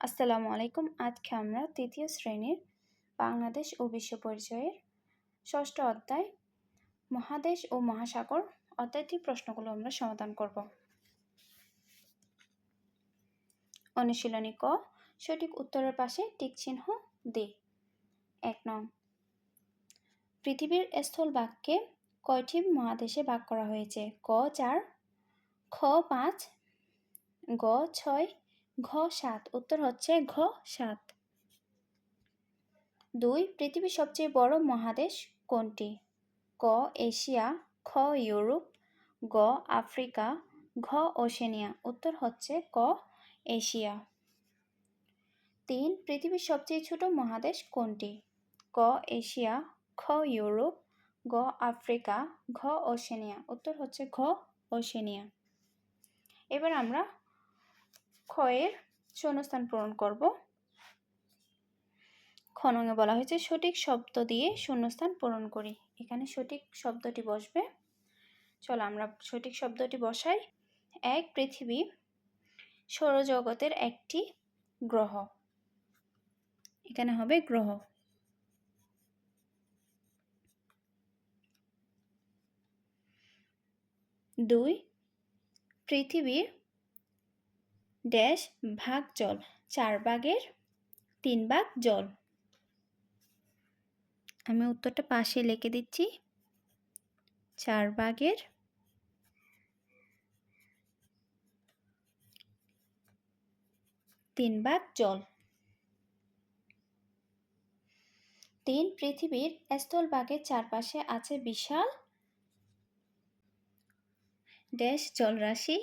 আসসালামু আলাইকুম। আজকে আমরা তৃতীয় শ্রেণির বাংলাদেশ ও বিশ্ব পরিচয়ের ষষ্ঠ অধ্যায় মহাদেশ ও মহাসাগর অধ্যায়টির প্রশ্নগুলো আমরা সমাধান করব। অনুশীলনী ক, সঠিক উত্তরের পাশে টিক চিহ্ন দে। এক নং, পৃথিবীর স্থল বাক্যে কয়টি মহাদেশে ভাগ করা হয়েছে? ক চার, খ পাঁচ, গ ছয় ঘ সাত। উত্তর হচ্ছে ঘ সাত। দুই, পৃথিবীর সবচেয়ে বড় মহাদেশ কোনটি? ক, এশিয়া, খ, ইউরোপ, গ, আফ্রিকা, ঘ, ওশেনিয়া। উত্তর হচ্ছে ক, এশিয়া। তিন, পৃথিবীর সবচেয়ে ছোট মহাদেশ কোনটি? ক, এশিয়া, খ, ইউরোপ, গ, আফ্রিকা, ঘ, ওশেনিয়া। উত্তর হচ্ছে ঘ, ওশেনিয়া। এবার আমরা ক্ষয়ের শূন্যস্থান পূরণ করব। খননে বলা হয়েছে, সঠিক শব্দ দিয়ে শূন্যস্থান পূরণ করি। এখানে সঠিক শব্দটি বসবে। চলো আমরা সঠিক শব্দটি বসাই। এক পৃথিবী সৌরজগতের একটি গ্রহ। এখানে হবে গ্রহ। দুই পৃথিবীর ড্যাশ ভাগ জল, চার ভাগের তিন ভাগ জল। আমি উত্তরটা পাশে লিখে দিচ্ছি। চার ভাগের তিন ভাগ জল। তিন পৃথিবীর স্থলভাগের চারপাশে আছে বিশাল ড্যাশ জলরাশি।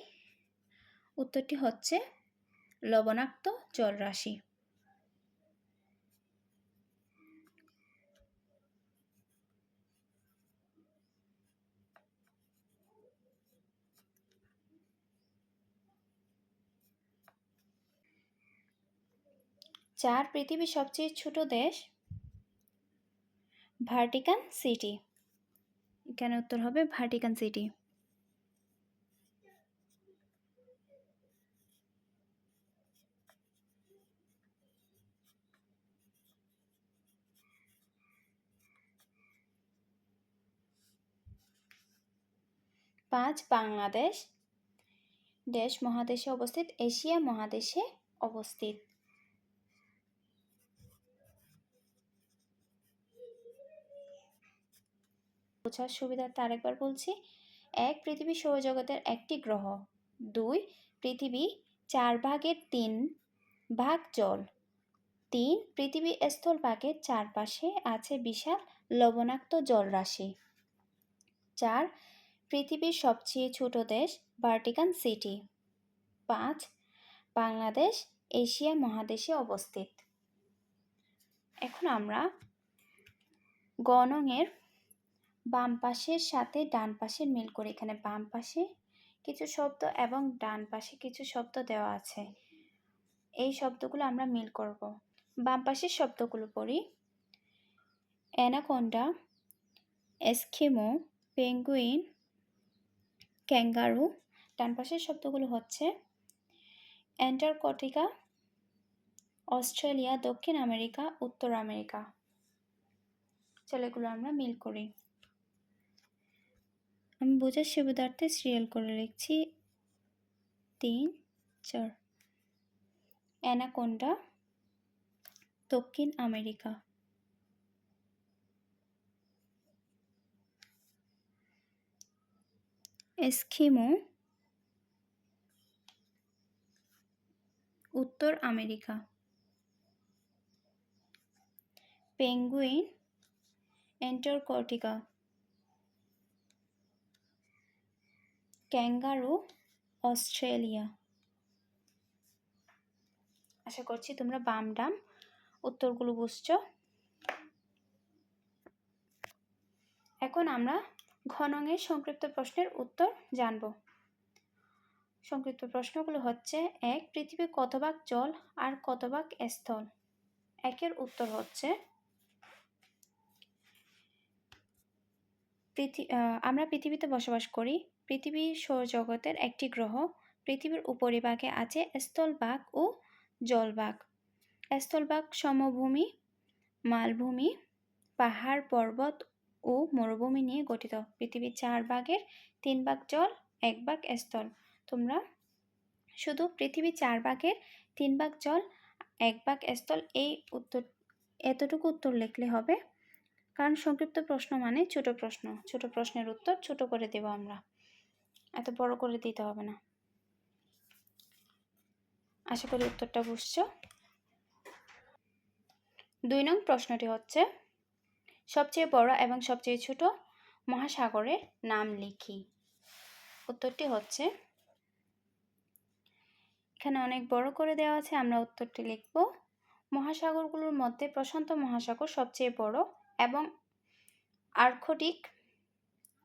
উত্তরটি হচ্ছে লবণাক্ত জলরাশি চার পৃথিবীর সবচেয়ে ছোট দেশ ভার্টিকান সিটি। এখানে উত্তর হবে ভার্টিকান সিটি। পাঁচ বাংলাদেশ দেশ মহাদেশে অবস্থিত, এশিয়া মহাদেশে অবস্থিত। বোঝার সুবিধার্থে আরেকবার বলছি, এক পৃথিবী সৌরজগতের একটি গ্রহ, দুই পৃথিবী চার ভাগের তিন ভাগ জল, তিন পৃথিবী স্থল ভাগের চারপাশে আছে বিশাল লবণাক্ত জলরাশি, চার পৃথিবীর সবচেয়ে ছোট দেশ ভার্টিকান সিটি। পাঁচ, বাংলাদেশ এশিয়া মহাদেশে অবস্থিত। এখন আমরা গণঙের বাম পাশের সাথে ডান পাশের মিল করে। এখানে বাম পাশে কিছু শব্দ এবং ডান পাশে কিছু শব্দ দেওয়া আছে। এই শব্দগুলো আমরা মিল করব। বাম পাশের শব্দগুলো পড়ি। Anaconda, Eskimo, penguin kangaroo. ডান পাশের শব্দগুলো হচ্ছে অ্যান্টার্কটিকা, অস্ট্রেলিয়া, দক্ষিণ আমেরিকা, উত্তর আমেরিকা। চলো এগুলো আমরা মিল করি। আমি বোঝার সুবিধার্থে সিরিয়াল করে লিখছি। তিন, চার। অ্যানাকোন্ডা, দক্ষিণ আমেরিকা। এস্কিমো। উত্তর America. Penguin. Antarctica kangaroo. Australia. আশা করছি তোমরা বাম ডাম উত্তরগুলো বুঝছ। এখন আমরা ঘনঙের সংক্ষিপ্ত প্রশ্নের উত্তর জানব। সংক্ষিপ্ত প্রশ্নগুলো হচ্ছে, এক, পৃথিবী কত ভাগ জল আর কত ভাগ স্থল? একের উত্তর হচ্ছে আমরা পৃথিবীতে বসবাস করি, পৃথিবী সৌরজগতের একটি গ্রহ, পৃথিবীর উপরিভাগে আছে স্থলভাগ ও জলভাগ। স্থলভাগ সমভূমি, মালভূমি, পাহাড়, পর্বত ও মরুভূমি নিয়ে গঠিত। পৃথিবীর চার ভাগের তিন ভাগ জল, এক ভাগ স্থল। তোমরা শুধু পৃথিবীর চার ভাগের তিন ভাগ জল, এক ভাগ স্থল এই উত্তর, এতটুকু উত্তর লিখলে হবে। কারণ সংক্ষিপ্ত প্রশ্ন মানে ছোট প্রশ্ন। ছোট প্রশ্নের উত্তর ছোট করে দেব আমরা। এত বড় করে দিতে হবে না। আশা করি উত্তরটা বুঝছ। দুই নং প্রশ্নটি হচ্ছে সবচেয়ে বড় এবং সবচেয়ে ছোট মহাসাগরের নাম লিখি। উত্তরটি হচ্ছে, এখানে অনেক বড় করে দেওয়া আছে, আমরা উত্তরটি লিখব। মহাসাগরগুলোর মধ্যে প্রশান্ত মহাসাগর সবচেয়ে বড় এবং আর্কটিক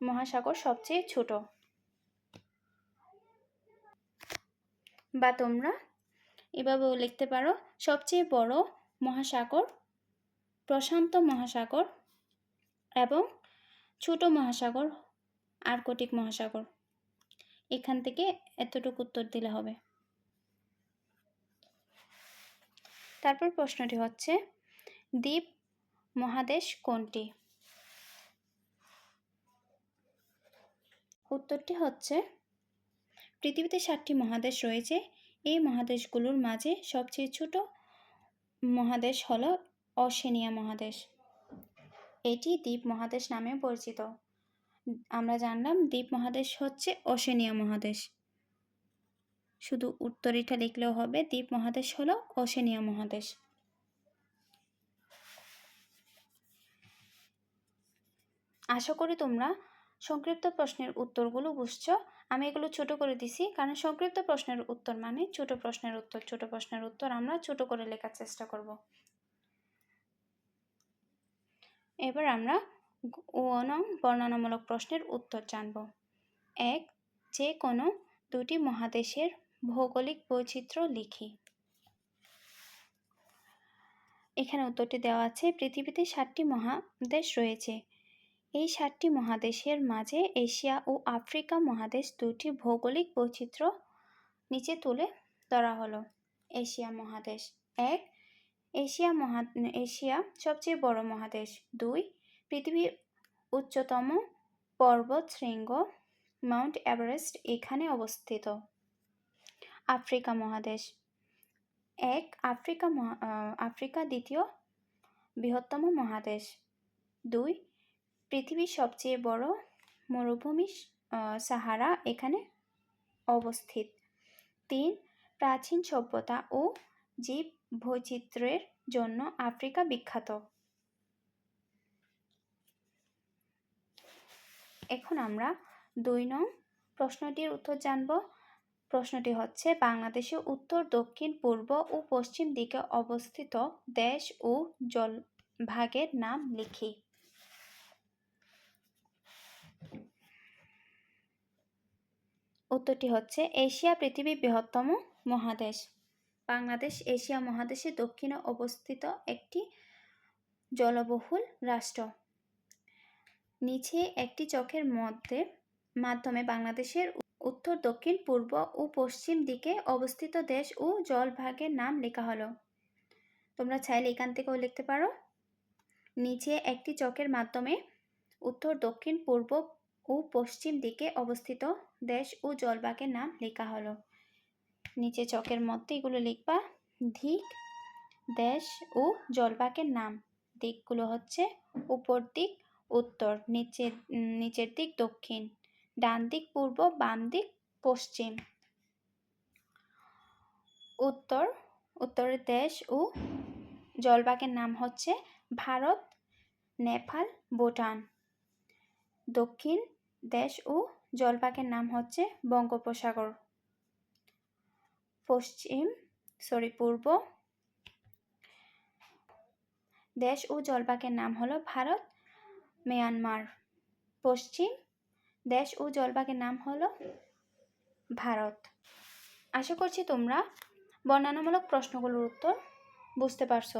মহাসাগর সবচেয়ে ছোট। বা তোমরা এভাবেও লিখতে পারো, সবচেয়ে বড় মহাসাগর প্রশান্ত মহাসাগর এবং ছোট মহাসাগর, আর্কটিক মহাসাগর। এখান থেকে এতটুকু উত্তর দিলে হবে। তারপর প্রশ্নটি হচ্ছে, দ্বীপ মহাদেশ কোনটি? উত্তরটি হচ্ছে, পৃথিবীতে সাতটি মহাদেশ রয়েছে। এই মহাদেশগুলোর মাঝে সবচেয়ে ছোট মহাদেশ হল অশেনিয়া মহাদেশ। এটি দ্বীপ মহাদেশ নামে পরিচিত। আমরা জানলাম দ্বীপ মহাদেশ হচ্ছে অশেনিয়া মহাদেশ। শুধু উত্তরীটা লিখলেও হবে, দ্বীপ মহাদেশ হলো অশেনিয়া মহাদেশ। আশা করি তোমরা সংক্ষিপ্ত প্রশ্নের উত্তরগুলো বুঝছ। আমি এগুলো ছোট করে দিছি, কারণ সংক্ষিপ্ত প্রশ্নের উত্তর মানে ছোট প্রশ্নের উত্তর, ছোট প্রশ্নের উত্তর আমরা ছোট করে লেখার চেষ্টা করব। এবার আমরা নং বর্ণনামূলক প্রশ্নের উত্তর জানব। এক, যে কোনো দুটি মহাদেশের ভৌগোলিক বৈচিত্র্য লিখি। এখানে উত্তরটি দেওয়া আছে, পৃথিবীতে সাতটি মহাদেশ রয়েছে। এই সাতটি মহাদেশের মাঝে এশিয়া ও আফ্রিকা মহাদেশ দুটি ভৌগোলিক বৈচিত্র্য নিচে তুলে ধরা হলো। এশিয়া মহাদেশ এক এশিয়া মহা, এশিয়া সবচেয়ে বড় মহাদেশ। দুই, পৃথিবীর উচ্চতম পর্বত শৃঙ্গ মাউন্ট এভারেস্ট এখানে অবস্থিত। আফ্রিকা মহাদেশ। এক, আফ্রিকা আফ্রিকা দ্বিতীয় বৃহত্তম মহাদেশ। দুই, পৃথিবীর সবচেয়ে বড় মরুভূমি সাহারা এখানে অবস্থিত। তিন, প্রাচীন সভ্যতা ও জীব বৈচিত্র্যের জন্য আফ্রিকা বিখ্যাত। এখন আমরা দুই নং প্রশ্নটির উত্তর জানব। প্রশ্নটি হচ্ছে, বাংলাদেশে উত্তর, দক্ষিণ, পূর্ব ও পশ্চিম দিকে অবস্থিত দেশ ও জল ভাগের নাম লিখি। উত্তরটি হচ্ছে, এশিয়া পৃথিবীর বৃহত্তম মহাদেশ। বাংলাদেশ, এশিয়া মহাদেশের দক্ষিণে অবস্থিত একটি জলবহুল রাষ্ট্র। নিচে একটি চোখের মধ্যে মাধ্যমে বাংলাদেশের উত্তর, দক্ষিণ, পূর্ব ও পশ্চিম দিকে অবস্থিত দেশ ও জলভাগের নাম লেখা হলো। তোমরা চাইলে এখান থেকেও লিখতে পারো। নিচে একটি চকের মাধ্যমে উত্তর, দক্ষিণ, পূর্ব ও পশ্চিম দিকে অবস্থিত দেশ ও জলভাগের নাম লেখা হলো। নিচে চকের মধ্যে এগুলো লিখবা। দিক দেশ ও জলভাগের নাম। দিকগুলো হচ্ছে উপর দিক, উত্তর নিচের নিচের দিক, দক্ষিণ। ডান দিক, পূর্ব, বাম দিক, পশ্চিম। উত্তর উত্তরের দেশ ও জলভাগের নাম হচ্ছে ভারত, নেপাল, ভুটান। দক্ষিণ, দেশ ও জলভাগের নাম হচ্ছে বঙ্গোপসাগর। পশ্চিম সরি পূর্ব। দেশ ও জলভাগের নাম হলো ভারত, মিয়ানমার। পশ্চিম, দেশ ও জলভাগের নাম হলো ভারত। আশা করছি তোমরা বর্ণনামূলক প্রশ্নগুলোর উত্তর বুঝতে পারছ।